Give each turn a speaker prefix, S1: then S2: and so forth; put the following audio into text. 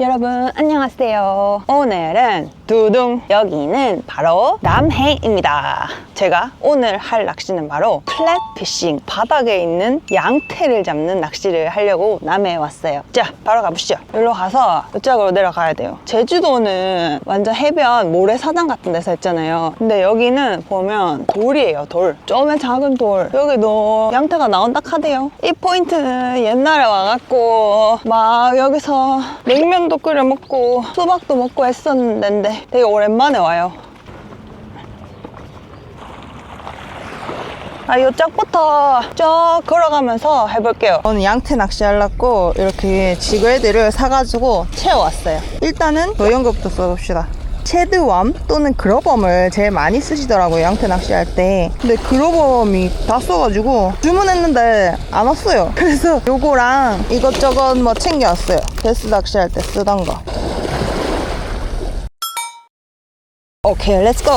S1: 여러분 안녕하세요. 오늘은 두둥 여기는 바로 남해입니다. 제가 오늘 할 낚시는 바로 플랫피싱 바닥에 있는 양태를 잡는 낚시를 하려고 남해에 왔어요. 자 바로 가보시죠. 여기로 가서 이쪽으로 내려가야 돼요. 제주도는 완전 해변 모래사장 같은 데서 했잖아요. 근데 여기는 보면 돌이에요 돌. 좀의 작은 돌. 여기도 양태가 나온다 카대요. 이 포인트는 옛날에 와갖고 막 여기서 냉면도 끓여 먹고 수박도 먹고 했었는데 되게 오랜만에 와요. 아, 요짝부터 쭉 걸어가면서 해볼게요. 오늘 양태 낚시 하려고 이렇게 지그레드를 사가지고 채워왔어요. 일단은 것부터 써봅시다. 체드웜 또는 그로범을 제일 많이 쓰시더라고요 양태 낚시할 때 근데 그로범이 다 써가지고 주문했는데 안 왔어요 그래서 요거랑 이것저것 뭐 챙겨왔어요 베스 낚시할 때 쓰던 거 오케이 렛츠고